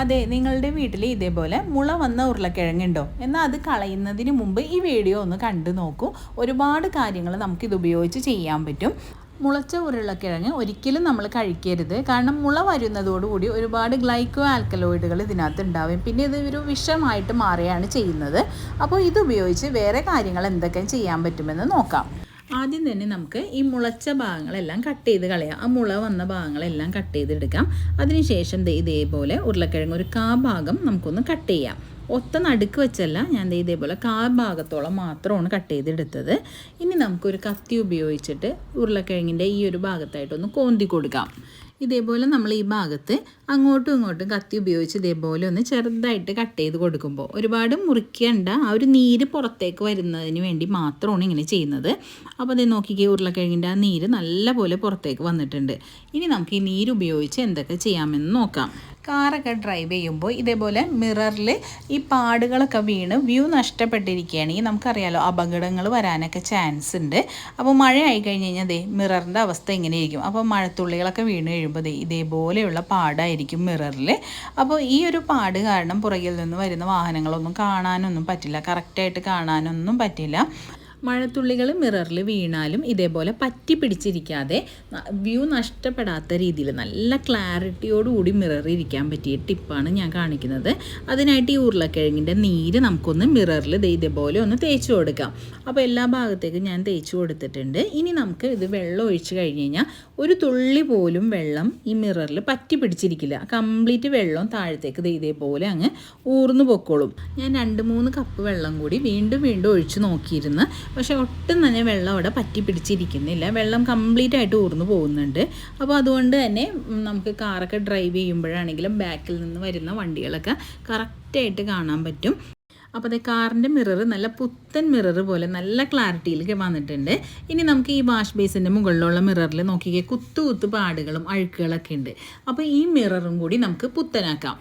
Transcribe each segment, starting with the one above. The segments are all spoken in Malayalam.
അതെ നിങ്ങളുടെ വീട്ടിൽ ഇതേപോലെ മുള വന്ന ഉരുളക്കിഴങ്ങുണ്ടോ? എന്നാൽ അത് കളയുന്നതിന് മുമ്പ് ഈ വീഡിയോ ഒന്ന് കണ്ടു നോക്കൂ. ഒരുപാട് കാര്യങ്ങൾ നമുക്കിത് ഉപയോഗിച്ച് ചെയ്യാൻ പറ്റും. മുളച്ച ഉരുളക്കിഴങ്ങ് ഒരിക്കലും നമ്മൾ കഴിക്കരുത്. കാരണം മുള വരുന്നതോടുകൂടി ഒരുപാട് ഗ്ലൈക്കോ ആൽക്കലോയിഡുകൾ ഇതിനകത്ത് ഉണ്ടാവും. പിന്നെ ഇത് ഒരു വിഷമായിട്ട് മാറുകയാണ് ചെയ്യുന്നത്. അപ്പോൾ ഇത് ഉപയോഗിച്ച് വേറെ കാര്യങ്ങൾ എന്തൊക്കെ ചെയ്യാൻ പറ്റുമെന്ന് നോക്കാം. ആദ്യം തന്നെ നമുക്ക് ഈ മുളച്ച ഭാഗങ്ങളെല്ലാം കട്ട് ചെയ്ത് കളയാം. ആ മുള വന്ന ഭാഗങ്ങളെല്ലാം കട്ട് ചെയ്തെടുക്കാം. അതിനുശേഷം ഇതേപോലെ ഉരുളക്കിഴങ്ങ് ഒരു കാ ഭാഗം നമുക്കൊന്ന് കട്ട് ചെയ്യാം. ഒത്ത നടുക്ക് വെച്ചല്ല ഞാൻ ഇതേപോലെ കാ ഭാഗത്തോളം മാത്രമാണ് കട്ട് ചെയ്തെടുത്തത്. ഇനി നമുക്കൊരു കത്തി ഉപയോഗിച്ചിട്ട് ഉരുളക്കിഴങ്ങിന്റെ ഈ ഒരു ഭാഗത്തായിട്ടൊന്ന് കോന്തി കൊടുക്കാം. ഇതേപോലെ നമ്മൾ ഈ ഭാഗത്ത് അങ്ങോട്ടും ഇങ്ങോട്ടും കത്തി ഉപയോഗിച്ച് ഇതേപോലെ ഒന്ന് ചെറുതായിട്ട് കട്ട് ചെയ്ത് കൊടുക്കുമ്പോൾ ഒരുപാട് മുറിക്കേണ്ട ആ ഒരു നീര് പുറത്തേക്ക് വരുന്നതിന് വേണ്ടി മാത്രമാണ് ഇങ്ങനെ ചെയ്യുന്നത്. അപ്പോൾ അത് നോക്കിക്കേ ഉരുളക്കിഴങ്ങിന്റെ ആ നീര് നല്ലപോലെ പുറത്തേക്ക് വന്നിട്ടുണ്ട്. ഇനി നമുക്ക് ഈ നീര് ഉപയോഗിച്ച് എന്തൊക്കെ ചെയ്യാമെന്ന് നോക്കാം. കാറൊക്കെ ഡ്രൈവ് ചെയ്യുമ്പോൾ ഇതേപോലെ മിററിൽ ഈ പാടുകളൊക്കെ വീണ് വ്യൂ നഷ്ടപ്പെട്ടിരിക്കുകയാണെങ്കിൽ നമുക്കറിയാലോ അപകടങ്ങൾ വരാനൊക്കെ ചാൻസ് ഉണ്ട്. അപ്പോൾ മഴ ആയി കഴിഞ്ഞ് കഴിഞ്ഞാൽ ദേ മിററിന്റെ അവസ്ഥ എങ്ങനെയായിരിക്കും അപ്പോൾ മഴത്തുള്ളികളൊക്കെ വീണ് കഴിയുമ്പോൾ ദേ ഇതേപോലെയുള്ള പാടായിരിക്കും മിററിൽ. അപ്പോൾ ഈ ഒരു പാട് കാരണം പുറകിൽ നിന്ന് വരുന്ന വാഹനങ്ങളൊന്നും കാണാനൊന്നും പറ്റില്ല. കറക്റ്റായിട്ട് കാണാനൊന്നും പറ്റില്ല. മഴത്തുള്ളികൾ മിററിൽ വീണാലും ഇതേപോലെ പറ്റി പിടിച്ചിരിക്കാതെ വ്യൂ നഷ്ടപ്പെടാത്ത രീതിയിൽ നല്ല ക്ലാരിറ്റിയോടുകൂടി മിററിൽ ഇരിക്കാൻ പറ്റിയ ടിപ്പാണ് ഞാൻ കാണിക്കുന്നത്. അതിനായിട്ട് ഈ ഉരുളക്കിഴങ്ങിന്റെ നീര് നമുക്കൊന്ന് മിററിൽ ഇതേപോലെ ഒന്ന് തേച്ച് കൊടുക്കാം. അപ്പോൾ എല്ലാ ഭാഗത്തേക്കും ഞാൻ തേച്ച് കൊടുത്തിട്ടുണ്ട്. ഇനി നമുക്ക് ഇത് വെള്ളം ഒഴിച്ച് കഴിഞ്ഞ് കഴിഞ്ഞാൽ ഒരു തുള്ളി പോലും വെള്ളം ഈ മിററിൽ പറ്റി പിടിച്ചിരിക്കില്ല. കംപ്ലീറ്റ് വെള്ളം താഴത്തേക്ക് ഇതേപോലെ അങ്ങ് ഊർന്നു പൊക്കോളും. ഞാൻ രണ്ട് മൂന്ന് കപ്പ് വെള്ളം കൂടി വീണ്ടും വീണ്ടും ഒഴിച്ച് നോക്കിയിരുന്നു. പക്ഷേ ഒട്ടും തന്നെ വെള്ളം അവിടെ പറ്റി പിടിച്ചിരിക്കുന്നില്ല. വെള്ളം കംപ്ലീറ്റ് ആയിട്ട് ഊർന്നു പോകുന്നുണ്ട്. അപ്പോൾ അതുകൊണ്ട് തന്നെ നമുക്ക് കാറൊക്കെ ഡ്രൈവ് ചെയ്യുമ്പോഴാണെങ്കിലും ബാക്കിൽ നിന്ന് വരുന്ന വണ്ടികളൊക്കെ കറക്റ്റായിട്ട് കാണാൻ പറ്റും. അപ്പോൾ അതേ കാറിന്റെ മിറർ നല്ല പുത്തൻ മിറർ പോലെ നല്ല ക്ലാരിറ്റിയിലേക്ക് വന്നിട്ടുണ്ട്. ഇനി നമുക്ക് ഈ വാഷ് ബേസിന്റെ മുകളിലുള്ള മിററിൽ നോക്കിക്കേ കുത്തു കുത്തു പാടുകളും അഴുക്കുകളൊക്കെ ഉണ്ട്. അപ്പോൾ ഈ മിററും കൂടി നമുക്ക് പുത്തനാക്കാം.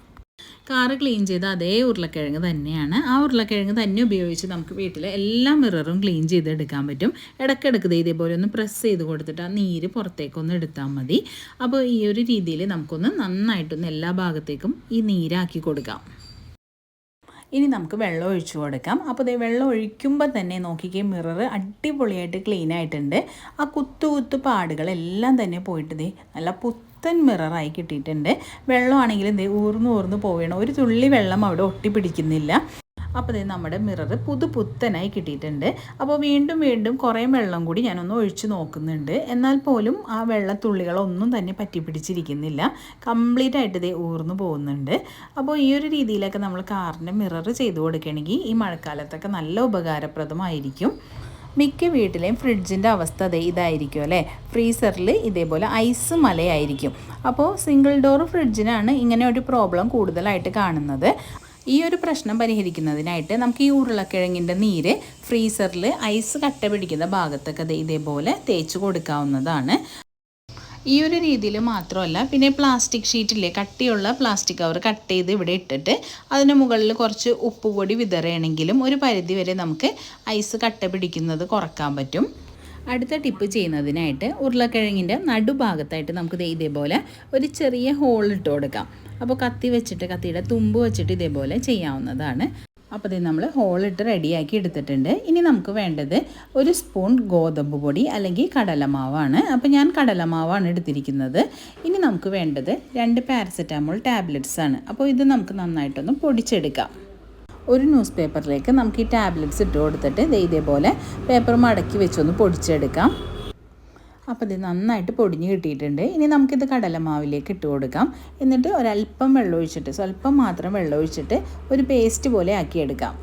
കാറ് ക്ലീൻ ചെയ്ത അതേ ഉരുളക്കിഴങ്ങ് തന്നെയാണ്. ആ ഉരുളക്കിഴങ്ങ് തന്നെ ഉപയോഗിച്ച് നമുക്ക് വീട്ടിലെ എല്ലാ മിററും ക്ലീൻ ചെയ്ത് എടുക്കാൻ പറ്റും. ഇടയ്ക്കിടയ്ക്ക് ഇതേപോലെ ഒന്ന് പ്രസ് ചെയ്ത് കൊടുത്തിട്ട് ആ നീര് പുറത്തേക്കൊന്ന് എടുത്താൽ മതി. അപ്പോൾ ഈ ഒരു രീതിയിൽ നമുക്കൊന്ന് നന്നായിട്ടൊന്ന് എല്ലാ ഭാഗത്തേക്കും ഈ നീരാക്കി കൊടുക്കാം. ഇനി നമുക്ക് വെള്ളം ഒഴിച്ചു കൊടുക്കാം. അപ്പോൾ ദേ വെള്ളം ഒഴിക്കുമ്പോൾ തന്നെ നോക്കിക്കേ മിറർ അടിപൊളിയായിട്ട് ക്ലീൻ ആയിട്ടുണ്ട്. ആ കുത്തു കുത്തു പാടുകളെല്ലാം തന്നെ പോയിട്ട് ഇതേ നല്ല പുത്തൻ മിററായി കിട്ടിയിട്ടുണ്ട്. വെള്ളമാണെങ്കിലും ദേ ഊർന്ന് ഊർന്ന് പോവുകയാണ്. ഒരു തുള്ളി വെള്ളം അവിടെ ഒട്ടിപ്പിടിക്കുന്നില്ല. അപ്പോൾ ഇത് നമ്മുടെ മിറർ പുതു പുത്തനായി കിട്ടിയിട്ടുണ്ട്. അപ്പോൾ വീണ്ടും വീണ്ടും കുറേ വെള്ളം കൂടി ഞാനൊന്ന് ഒഴിച്ച് നോക്കുന്നുണ്ട്. എന്നാൽ പോലും ആ വെള്ളത്തുള്ളികളൊന്നും തന്നെ പറ്റി പിടിച്ചിരിക്കുന്നില്ല കംപ്ലീറ്റ് ആയിട്ട് ദേ ഊർന്നു പോകുന്നുണ്ട്. അപ്പോൾ ഈ ഒരു രീതിയിലൊക്കെ നമ്മൾ കാറിന്റെ മിറർ ചെയ്ത് കൊടുക്കണമെങ്കിൽ ഈ മഴക്കാലത്തൊക്കെ നല്ല ഉപകാരപ്രദമായിരിക്കും. മിക്ക വീട്ടിലെയും ഫ്രിഡ്ജിന്റെ അവസ്ഥ അതേ ഇതായിരിക്കും അല്ലേ? ഫ്രീസറിൽ ഇതേപോലെ ഐസ് മലയായിരിക്കും. അപ്പോൾ സിംഗിൾ ഡോർ ഫ്രിഡ്ജിനാണ് ഇങ്ങനെ ഒരു പ്രോബ്ലം കൂടുതലായിട്ട് കാണുന്നത്. ഈ ഒരു പ്രശ്നം പരിഹരിക്കുന്നതിനായിട്ട് നമുക്ക് ഈ ഉരുളക്കിഴങ്ങിന്റെ നീര് ഫ്രീസറിൽ ഐസ് കട്ട പിടിക്കുന്ന ഭാഗത്തൊക്കെ ഇതേപോലെ തേച്ച് കൊടുക്കാവുന്നതാണ്. ഈ ഒരു രീതിയിൽ മാത്രമല്ല പിന്നെ പ്ലാസ്റ്റിക് ഷീറ്റില്ലേ കട്ടിയുള്ള പ്ലാസ്റ്റിക് കവർ കട്ട് ചെയ്ത് ഇവിടെ ഇട്ടിട്ട് അതിന് മുകളിൽ കുറച്ച് ഉപ്പുപൊടി വിതറുകയാണെങ്കിലും ഒരു പരിധി വരെ നമുക്ക് ഐസ് കട്ട പിടിക്കുന്നത് കുറയ്ക്കാൻ പറ്റും. അടുത്ത ടിപ്പ് ചെയ്യുന്നതിനായിട്ട് ഉരുളക്കിഴങ്ങിന്റെ നടുഭാഗത്തായിട്ട് നമുക്ക് ഇതേപോലെ ഒരു ചെറിയ ഹോൾ ഇട്ട് കൊടുക്കാം. അപ്പോൾ കത്തി വെച്ചിട്ട് കത്തിയുടെ തുമ്പ് വെച്ചിട്ട് ഇതേപോലെ ചെയ്യാവുന്നതാണ്. അപ്പോൾ ഇത് നമ്മൾ ഹോളിട്ട് റെഡിയാക്കി എടുത്തിട്ടുണ്ട്. ഇനി നമുക്ക് വേണ്ടത് ഒരു സ്പൂൺ ഗോതമ്പ് പൊടി അല്ലെങ്കിൽ കടലമാവാണ്. അപ്പോൾ ഞാൻ കടലമാവാണ് എടുത്തിരിക്കുന്നത്. ഇനി നമുക്ക് വേണ്ടത് രണ്ട് പാരസെറ്റാമോൾ ടാബ്ലറ്റ്സ് ആണ്. അപ്പോൾ ഇത് നമുക്ക് നന്നായിട്ടൊന്ന് പൊടിച്ചെടുക്കാം. ഒരു ന്യൂസ് പേപ്പറിലേക്ക് നമുക്ക് ഈ ടാബ്ലറ്റ്സ് ഇട്ട് കൊടുത്തിട്ട് ഇതേപോലെ പേപ്പർ മടക്കി വെച്ചൊന്ന് പൊടിച്ചെടുക്കാം. അപ്പോൾ ഇത് നന്നായിട്ട് പൊടിഞ്ഞ് കിട്ടിയിട്ടുണ്ട്. ഇനി നമുക്കിത് കടലമാവിലേക്ക് ഇട്ട് കൊടുക്കാം. എന്നിട്ട് ഒരല്പം വെള്ളം ഒഴിച്ചിട്ട് സ്വല്പം മാത്രം വെള്ളം ഒഴിച്ചിട്ട് ഒരു പേസ്റ്റ് പോലെ ആക്കിയെടുക്കാം.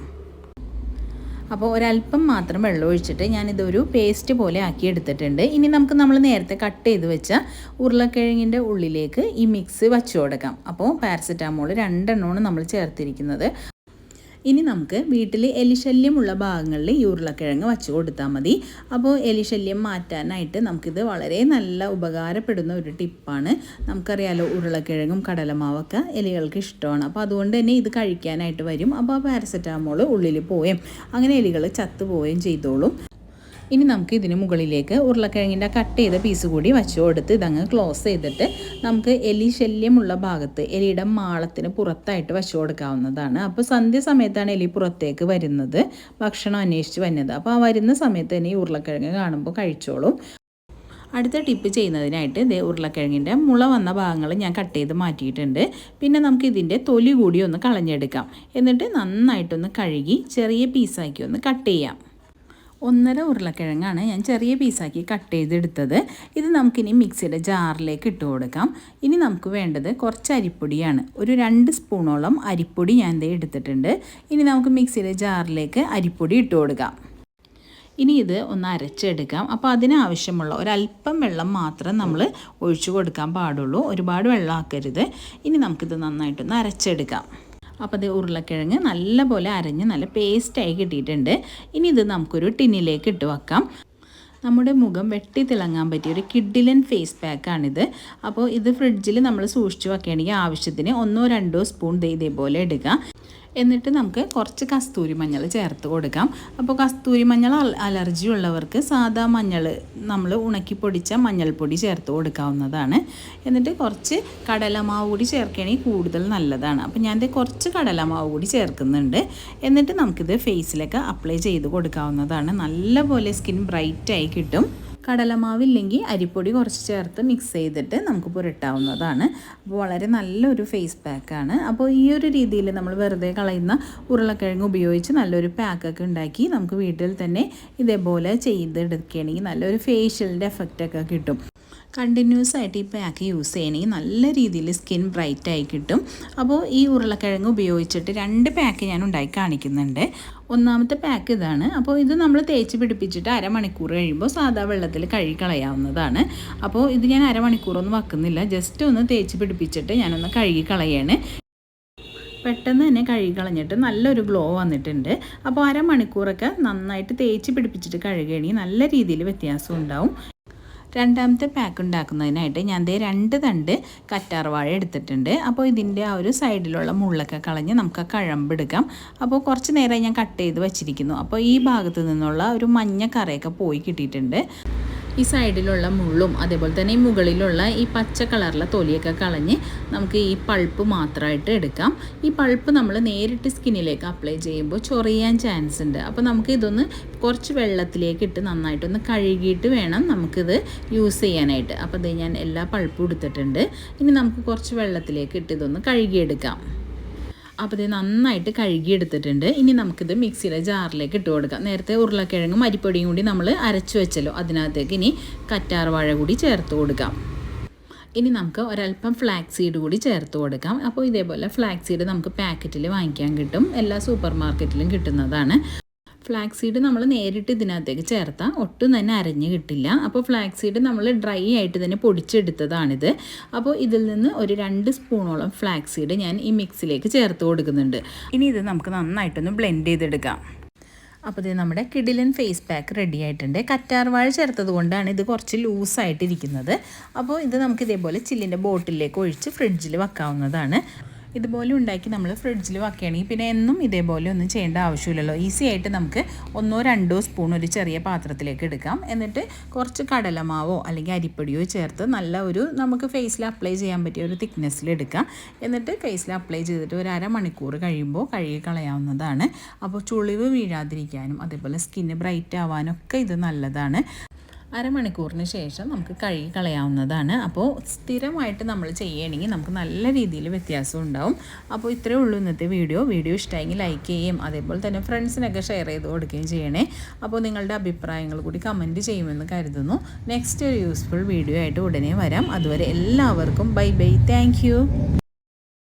അപ്പോൾ ഒരല്പം മാത്രം വെള്ളം ഒഴിച്ചിട്ട് ഞാനിതൊരു പേസ്റ്റ് പോലെ ആക്കി എടുത്തിട്ടുണ്ട് ഇനി നമുക്ക് നമ്മൾ നേരത്തെ കട്ട് ചെയ്ത് വെച്ച ഉരുളക്കിഴങ്ങിന്റെ ഉള്ളിലേക്ക് ഈ മിക്സ് വച്ചു കൊടുക്കാം. അപ്പോൾ പാരസെറ്റാമോൾ രണ്ടെണ്ണമാണ് നമ്മൾ ചേർത്തിരിക്കുന്നത്. ഇനി നമുക്ക് വീട്ടിൽ എലിശല്യമുള്ള ഭാഗങ്ങളിൽ ഈ ഉരുളക്കിഴങ്ങ് വച്ച് കൊടുത്താൽ മതി. അപ്പോൾ എലിശല്യം മാറ്റാനായിട്ട് നമുക്കിത് വളരെ നല്ല ഉപകാരപ്പെടുന്ന ഒരു ടിപ്പാണ്. നമുക്കറിയാലോ ഉരുളക്കിഴങ്ങും കടലമാവൊക്കെ എലികൾക്ക് ഇഷ്ടമാണ്. അപ്പോൾ അതുകൊണ്ട് തന്നെ ഇത് കഴിക്കാനായിട്ട് വരും. അപ്പോൾ ആ പാരസെറ്റാമോൾ ഉള്ളിൽ പോവുകയും അങ്ങനെ എലികൾ ചത്തു പോവുകയും ചെയ്തോളും. ഇനി നമുക്ക് ഇതിന് മുകളിലേക്ക് ഉരുളക്കിഴങ്ങിന്റെ കട്ട് ചെയ്ത പീസ് കൂടി വച്ചു കൊടുത്ത് ഇതങ്ങ് ക്ലോസ് ചെയ്തിട്ട് നമുക്ക് എലി ശല്യമുള്ള ഭാഗത്ത് എലിയുടെ മാളത്തിന് പുറത്തായിട്ട് വച്ചു കൊടുക്കാവുന്നതാണ്. അപ്പോൾ സന്ധ്യ സമയത്താണ് എലി പുറത്തേക്ക് വരുന്നത്. ഭക്ഷണം അന്വേഷിച്ച് വരുന്നത്. അപ്പോൾ ആ വരുന്ന സമയത്ത് തന്നെ ഈ ഉരുളക്കിഴങ്ങ് കാണുമ്പോൾ കഴിച്ചോളും. അടുത്ത ടിപ്പ് ചെയ്യുന്നതിനായിട്ട് ഇതേ ഉരുളക്കിഴങ്ങിന്റെ മുള വന്ന ഭാഗങ്ങൾ ഞാൻ കട്ട് ചെയ്ത് മാറ്റിയിട്ടുണ്ട്. പിന്നെ നമുക്ക് ഇതിന്റെ തൊലി കൂടി ഒന്ന് കളഞ്ഞെടുക്കാം. എന്നിട്ട് നന്നായിട്ടൊന്ന് കഴുകി ചെറിയ പീസാക്കി ഒന്ന് കട്ട് ചെയ്യാം. ഒന്നര ഉരുളക്കിഴങ്ങാണ് ഞാൻ ചെറിയ പീസാക്കി കട്ട് ചെയ്തെടുത്തത്. ഇത് നമുക്കിനി മിക്സിയുടെ ജാറിലേക്ക് ഇട്ട് കൊടുക്കാം. ഇനി നമുക്ക് വേണ്ടത് കുറച്ച് അരിപ്പൊടിയാണ്. ഒരു രണ്ട് സ്പൂണോളം അരിപ്പൊടി ഞാൻ ദേ എടുത്തിട്ടുണ്ട്. ഇനി നമുക്ക് മിക്സിയുടെ ജാറിലേക്ക് അരിപ്പൊടി ഇട്ട് കൊടുക്കാം. ഇനി ഇത് ഒന്ന് അരച്ചെടുക്കാം. അപ്പോൾ അതിനാവശ്യമുള്ള ഒരല്പം വെള്ളം മാത്രം നമ്മൾ ഒഴിച്ചു കൊടുക്കാൻ പാടുള്ളൂ. ഒരുപാട് വെള്ളം ആക്കരുത് ഇനി നമുക്കിത് നന്നായിട്ടൊന്ന് അരച്ചെടുക്കാം. അപ്പോൾ അത് ഉരുളക്കിഴങ്ങ് നല്ലപോലെ അരഞ്ഞ് നല്ല പേസ്റ്റായി കിട്ടിയിട്ടുണ്ട്. ഇനി ഇത് നമുക്കൊരു ടിന്നിലേക്ക് ഇട്ട് വെക്കാം. നമ്മുടെ മുഖം വെട്ടി തിളങ്ങാൻ പറ്റിയ ഒരു കിഡിലൻ ഫേസ് പാക്കാണിത് അപ്പോൾ ഇത് ഫ്രിഡ്ജിൽ നമ്മൾ സൂക്ഷിച്ച് വെക്കുകയാണെങ്കിൽ ആവശ്യത്തിന് ഒന്നോ രണ്ടോ സ്പൂൺ ഇതേപോലെ എടുക്കുക എന്നിട്ട് നമുക്ക് കുറച്ച് കസ്തൂരി മഞ്ഞൾ ചേർത്ത് കൊടുക്കാം. അപ്പോൾ കസ്തൂരി മഞ്ഞൾ അലർജി ഉള്ളവർക്ക് സാധാ മഞ്ഞൾ നമ്മൾ ഉണക്കി പൊടിച്ച മഞ്ഞൾപ്പൊടി ചേർത്ത് കൊടുക്കാവുന്നതാണ്. എന്നിട്ട് കുറച്ച് കടലമാവ് കൂടി ചേർക്കുകയാണെങ്കിൽ കൂടുതൽ നല്ലതാണ്. അപ്പോൾ ഞാൻ കുറച്ച് കടലമാവ് കൂടി ചേർക്കുന്നുണ്ട്. എന്നിട്ട് നമുക്കിത് ഫേസിലൊക്കെ അപ്ലൈ ചെയ്ത് കൊടുക്കാവുന്നതാണ്. നല്ലപോലെ സ്കിൻ ബ്രൈറ്റായി കിട്ടും. കടലമാവില്ലെങ്കിൽ അരിപ്പൊടി കുറച്ച് ചേർത്ത് മിക്സ് ചെയ്തിട്ട് നമുക്ക് പുരട്ടാവുന്നതാണ്. അപ്പോൾ വളരെ നല്ലൊരു ഫേസ് പാക്കാണ് അപ്പോൾ ഈ ഒരു രീതിയിൽ നമ്മൾ വെറുതെ കളയുന്ന ഉരുളക്കിഴങ്ങ് ഉപയോഗിച്ച് നല്ലൊരു പാക്കൊക്കെ ഉണ്ടാക്കി നമുക്ക് വീട്ടിൽ തന്നെ ഇതേപോലെ ചെയ്തെടുക്കുകയാണെങ്കിൽ നല്ലൊരു ഫേഷ്യലിന്റെ എഫക്റ്റൊക്കെ കിട്ടും. കണ്ടിന്യൂസ് ആയിട്ട് ഈ പാക്ക് യൂസ് ചെയ്യണമെങ്കിൽ നല്ല രീതിയിൽ സ്കിൻ ബ്രൈറ്റ് ആയി കിട്ടും. അപ്പോൾ ഈ ഉരുളക്കിഴങ്ങ് ഉപയോഗിച്ചിട്ട് രണ്ട് പാക്ക് ഞാൻ ഉണ്ടാക്കി കാണിക്കുന്നുണ്ട്. ഒന്നാമത്തെ പാക്ക് ഇതാണ്. അപ്പോൾ ഇത് നമ്മൾ തേച്ച് പിടിപ്പിച്ചിട്ട് അരമണിക്കൂർ കഴിയുമ്പോൾ സാധാ വെള്ളത്തിൽ കഴുകി കളയാവുന്നതാണ് അപ്പോൾ ഇത് ഞാൻ അരമണിക്കൂറൊന്നും വെക്കുന്നില്ല. ജസ്റ്റ് ഒന്ന് തേച്ച് പിടിപ്പിച്ചിട്ട് ഞാനൊന്ന് കഴുകി കളയാണ് പെട്ടെന്ന് തന്നെ കഴുകി കളഞ്ഞിട്ട് നല്ലൊരു ഗ്ലോ വന്നിട്ടുണ്ട്. അപ്പോൾ അരമണിക്കൂറൊക്കെ നന്നായിട്ട് തേച്ച് പിടിപ്പിച്ചിട്ട് കഴുകുകയാണെങ്കിൽ നല്ല രീതിയിൽ വ്യത്യാസം ഉണ്ടാവും. രണ്ടാമത്തെ പാക്ക് ഉണ്ടാക്കുന്നതിനായിട്ട് ഞാൻ ദേ രണ്ട് തണ്ട് കറ്റാർവാഴ എടുത്തിട്ടുണ്ട്. അപ്പോൾ ഇതിന്റെ ആ ഒരു സൈഡിലുള്ള മുള്ളൊക്കെ കളഞ്ഞ് നമുക്ക് ആ കഴമ്പെടുക്കാം അപ്പോൾ കുറച്ച് നേരമായി ഞാൻ കട്ട് ചെയ്ത് വെച്ചിരിക്കുന്നു. അപ്പോൾ ഈ ഭാഗത്ത് നിന്നുള്ള ഒരു മഞ്ഞ കറയൊക്കെ പോയി കിട്ടിയിട്ടുണ്ട്. ഈ സൈഡിലുള്ള മുള്ളും അതേപോലെ തന്നെ ഈ മുകളിലുള്ള ഈ പച്ച കളറിലെ തൊലിയൊക്കെ കളഞ്ഞ് നമുക്ക് ഈ പൾപ്പ് മാത്രമായിട്ട് എടുക്കാം. ഈ പൾപ്പ് നമ്മൾ നേരിട്ട് സ്കിന്നിലേക്ക് അപ്ലൈ ചെയ്യുമ്പോൾ ചൊറിയാൻ ചാൻസ് ഉണ്ട്. അപ്പോൾ നമുക്ക് ഇതൊന്ന് കുറച്ച് വെള്ളത്തിലേക്ക് ഇട്ട് നന്നായിട്ടൊന്ന് കഴുകിയിട്ട് വേണം നമുക്കിത് യൂസ് ചെയ്യാനായിട്ട്. അപ്പോൾ ഇത് ഞാൻ എല്ലാ പൾപ്പും എടുത്തിട്ടുണ്ട്. ഇനി നമുക്ക് കുറച്ച് വെള്ളത്തിലേക്ക് ഇട്ട് ഇതൊന്ന് കഴുകിയെടുക്കാം. അപ്പോൾ ഇത് നന്നായിട്ട് കഴുകിയെടുത്തിട്ടുണ്ട്. ഇനി നമുക്കിത് മിക്സിയിലെ ജാറിലേക്ക് ഇട്ട് കൊടുക്കാം. നേരത്തെ ഉരുളക്കിഴങ്ങും അരിപ്പൊടിയും കൂടി നമ്മൾ അരച്ചു വെച്ചല്ലോ. അതിനകത്തേക്ക് ഇനി കറ്റാർവാഴ കൂടി ചേർത്ത് കൊടുക്കാം. ഇനി നമുക്ക് ഒരല്പം ഫ്ലാക്സ് സീഡ് കൂടി ചേർത്ത് കൊടുക്കാം. അപ്പോൾ ഇതേപോലെ ഫ്ലാക്സ് സീഡ് നമുക്ക് പാക്കറ്റിൽ വാങ്ങിക്കാൻ കിട്ടും. എല്ലാ സൂപ്പർ മാർക്കറ്റിലും കിട്ടുന്നതാണ്. ഫ്ലാക്സ് സീഡ് നമ്മൾ നേരിട്ട് ഇതിനകത്തേക്ക് ചേർത്താൽ ഒട്ടും തന്നെ അരഞ്ഞ് കിട്ടില്ല. അപ്പോൾ ഫ്ലാക്സ് സീഡ് നമ്മൾ ഡ്രൈ ആയിട്ട് തന്നെ പൊടിച്ചെടുത്തതാണിത്. അപ്പോൾ ഇതിൽ നിന്ന് ഒരു രണ്ട് സ്പൂണോളം ഫ്ലാക്സ് സീഡ് ഞാൻ ഈ മിക്സിലേക്ക് ചേർത്ത് കൊടുക്കുന്നുണ്ട്. ഇനി ഇത് നമുക്ക് നന്നായിട്ടൊന്ന് ബ്ലെൻഡ് ചെയ്തെടുക്കാം. അപ്പോൾ ഇത് നമ്മുടെ കിഡിലൻ ഫേസ് പാക്ക് റെഡി ആയിട്ടുണ്ട്. കറ്റാർവാഴ ചേർത്തത് കൊണ്ടാണ് ഇത് കുറച്ച് ലൂസായിട്ടിരിക്കുന്നത് അപ്പോൾ ഇത് നമുക്ക് ഇതേപോലെ ചില്ലിന്റെ ബോട്ടിലേക്ക് ഒഴിച്ച് ഫ്രിഡ്ജിൽ വെക്കാവുന്നതാണ്. ഇതുപോലെ ഉണ്ടാക്കി നമ്മൾ ഫ്രിഡ്ജിൽ വെക്കുകയാണെങ്കിൽ പിന്നെ എന്നും ഇതേപോലെ ഒന്നും ചെയ്യേണ്ട ആവശ്യമില്ലല്ലോ. ഈസി ആയിട്ട് നമുക്ക് ഒന്നോ രണ്ടോ സ്പൂൺ ഒരു ചെറിയ പാത്രത്തിലേക്ക് എടുക്കാം. എന്നിട്ട് കുറച്ച് കടലമാവോ അല്ലെങ്കിൽ അരിപ്പൊടിയോ ചേർത്ത് നല്ല ഒരു നമുക്ക് ഫേസിൽ അപ്ലൈ ചെയ്യാൻ പറ്റിയ ഒരു തിക്നെസ്സിൽ എടുക്കാം. എന്നിട്ട് ഫേസിൽ അപ്ലൈ ചെയ്തിട്ട് ഒരു അരമണിക്കൂർ കഴിയുമ്പോൾ കഴുകി കളയാവുന്നതാണ്. അപ്പോൾ ചുളിവ് വീഴാതിരിക്കാനും അതേപോലെ സ്കിന്ന് ബ്രൈറ്റ് ആവാനൊക്കെ ഇത് നല്ലതാണ്. അരമണിക്കൂറിന് ശേഷം നമുക്ക് കഴുകി കളയാവുന്നതാണ്. അപ്പോൾ സ്ഥിരമായിട്ട് നമ്മൾ ചെയ്യണമെങ്കിൽ നമുക്ക് നല്ല രീതിയിൽ വ്യത്യാസം ഉണ്ടാവും. അപ്പോൾ ഇത്രയേ ഉള്ളൂ ഇന്നത്തെ വീഡിയോ. വീഡിയോ ഇഷ്ടമായെങ്കിൽ ലൈക്ക് ചെയ്യുകയും അതേപോലെ തന്നെ ഫ്രണ്ട്സിനൊക്കെ ഷെയർ ചെയ്ത് കൊടുക്കുകയും ചെയ്യണേ. അപ്പോൾ നിങ്ങളുടെ അഭിപ്രായങ്ങൾ കൂടി കമന്റ് ചെയ്യുമെന്ന് കരുതുന്നു. നെക്സ്റ്റ് ഒരു യൂസ്ഫുൾ വീഡിയോ ആയിട്ട് ഉടനെ വരാം. അതുവരെ എല്ലാവർക്കും ബൈ ബൈ താങ്ക്